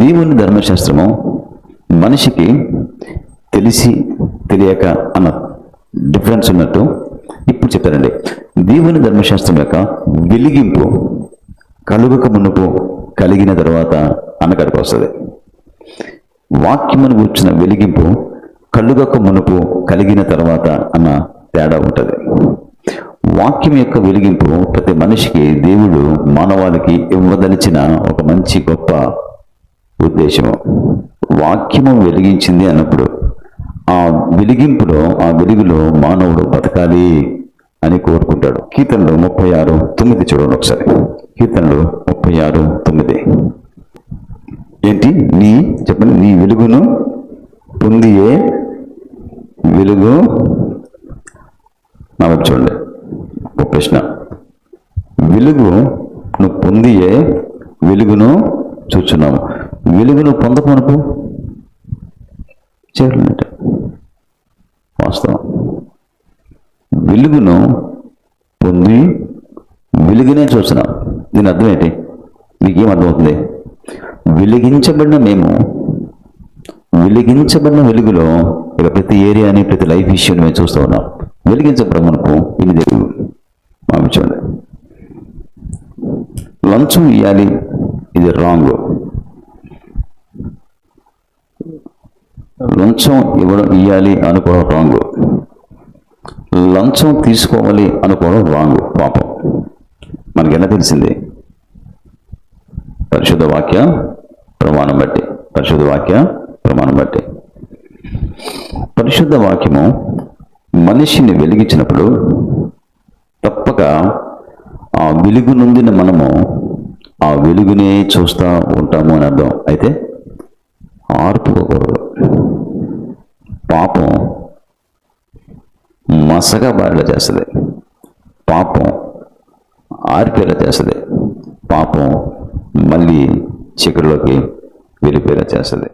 దేవుని ధర్మశాస్త్రము మనిషికి తెలిసి తెలియక అన్న డిఫరెన్స్ ఉన్నట్టు ఇప్పుడు చెప్తారండి దేవుని ధర్మశాస్త్రం యొక్క వెలిగింపు కలుగక మునుపు కలిగిన తర్వాత అన్నకడికి వస్తుంది. వాక్యమును కూర్చున్న వెలిగింపు కలుగక మునుపు కలిగిన తర్వాత అన్న తేడా ఉంటుంది. వాక్యం యొక్క వెలిగింపు ప్రతి మనిషికి దేవుడు మానవాళికి ఇవ్వదలిచిన ఒక మంచి గొప్ప ఉద్దేశము. వాక్యము వెలిగించింది అన్నప్పుడు ఆ వెలిగింపులో ఆ వెలుగులో మానవుడు బతకాలి అని కోరుకుంటాడు. కీర్తనలు ముప్పై ఆరు తొమ్మిది చూడండి ఒకసారి. కీర్తనలు ముప్పై ఆరు తొమ్మిది. ఏంటి? నీ చెప్పండి. నీ వెలుగును పొందియే వెలుగు. నా వైపు చూడండి. ఒక ప్రశ్న. వెలుగు నువ్వు పొందియే వెలుగును చూచున్నాము వెలుగును పొందకొనకు చేయలేట వాస్తవం. వెలుగును పొంది వెలుగునే చూస్తున్నాం. దీని అర్థం ఏంటి? మీకేం అర్థమవుతుంది? వెలిగించబడిన మేము వెలిగించబడిన వెలుగులో ఇక ప్రతి ఏరియాని ప్రతి లైఫ్ ఇష్యూని మేము చూస్తూ ఉన్నాం. వెలిగించబడ మనకు ఇది తెలుగు మామి చూడండి. లంచం ఇవ్వాలి ఇది రాంగ్. లంచం ఇవ్వడం ఇవ్వాలి అనుకోవడం రాంగ్. లంచం తీసుకోవాలి అనుకోవడం రాంగ్. పాపం. మనకి ఎలా తెలిసింది? పరిశుద్ధ వాక్య ప్రమాణం బట్టి. పరిశుద్ధ వాక్య ప్రమాణం బట్టి. పరిశుద్ధ వాక్యము మనిషిని వెలిగించినప్పుడు తప్పక ఆ వెలుగు నుండిన మనము ఆ వెలుగునే చూస్తూ ఉంటాము అని అర్థం. అయితే ఆర్పుకోకూడదు పాపం మసగా బారిలా చేస్తుంది. పాపం ఆరిపేలా చేస్తుంది. పాపం మళ్ళీ చీకటిలోకి వెళ్ళిపోయేలా చేస్తుంది.